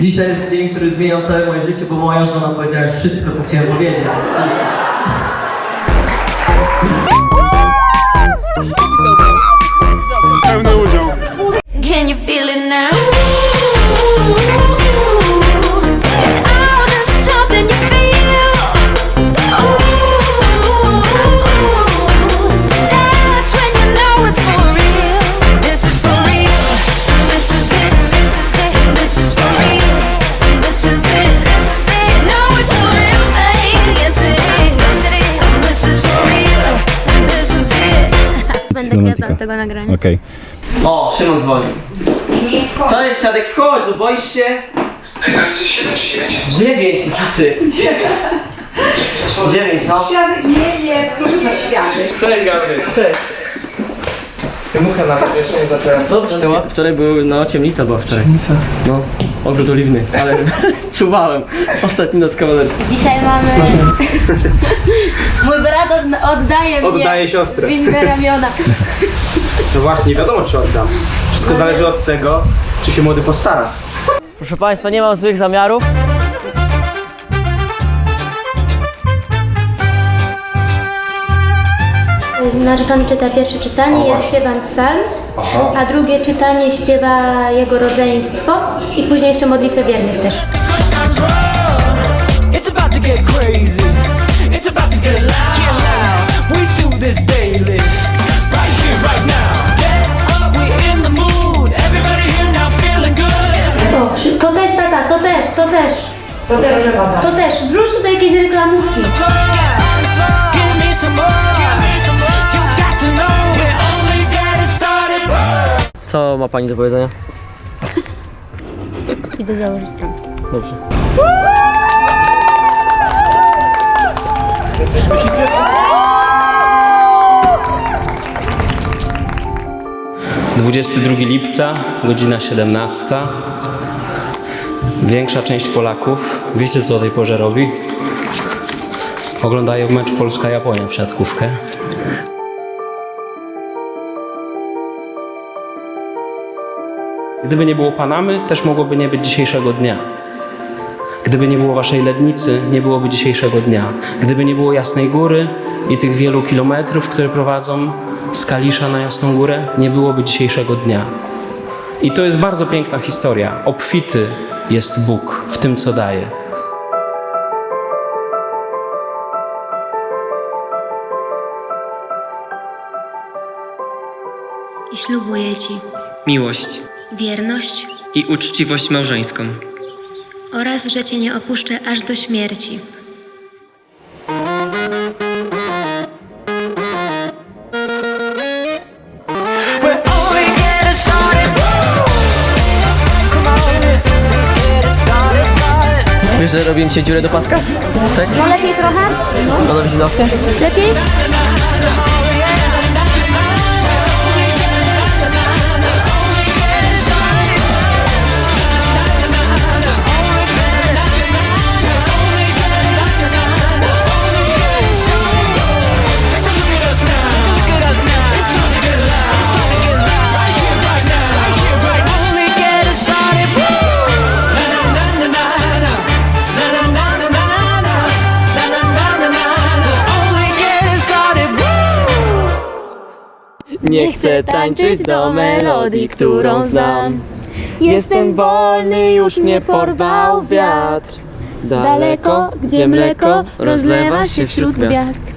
Dzisiaj jest dzień, który zmieniał całe moje życie, bo moja żona powiedziała wszystko, co chciałem powiedzieć. Będę gwiazdą tego nagrania. Okej. O, Szymon dzwoni. Co jest, Siadek? Wchodź, no boisz się? Dziewięć, no co ty? Dziewięć, no. Świadek nie wie, co to za świadek. Cześć, Gabriel. Cześć. Mucha nawet jeszcze nie zaczęła. Dobrze. Wczoraj był, no ciemnica była wczoraj. Ciemnica? No, ogród oliwny, ale czuwałem. Ostatni noc kawalerski. Dzisiaj mamy... Mój brat od, oddaje mnie Oddaje siostrę. w inne ramiona. No właśnie, nie wiadomo czy oddam. Wszystko zależy od tego, czy się młody postara. Proszę Państwa, nie mam złych zamiarów. Narzeczony czyta pierwsze czytanie, ja śpiewam psalm, a drugie czytanie śpiewa jego rodzeństwo i później jeszcze modlitwę wiernych też. To też tata, to też, to też, To też to też. Wrzuć tutaj jakieś reklamówki. Co ma Pani do powiedzenia? Idę założyć stronę. Dobrze. Dwudziesty lipca, godzina 17. Większa część Polaków, wiecie co o tej porze robi? Oglądają mecz Polska-Japonia w siatkówkę. Gdyby nie było Panamy, też mogłoby nie być dzisiejszego dnia. Gdyby nie było waszej lednicy, nie byłoby dzisiejszego dnia. Gdyby nie było Jasnej Góry i tych wielu kilometrów, które prowadzą z Kalisza na Jasną Górę, nie byłoby dzisiejszego dnia. I to jest bardzo piękna historia. Obfity jest Bóg w tym, co daje. I ślubuję Ci miłość wierność i uczciwość małżeńską. oraz, że Cię nie opuszczę aż do śmierci. Wiesz, że robiłem ci dziurę do paska? No lepiej trochę? Ona widzi nowkę? Lepiej? Nie chcę tańczyć do melodii, którą znam. Jestem wolny, już mnie porwał wiatr. Daleko, gdzie mleko rozlewa się wśród gwiazd.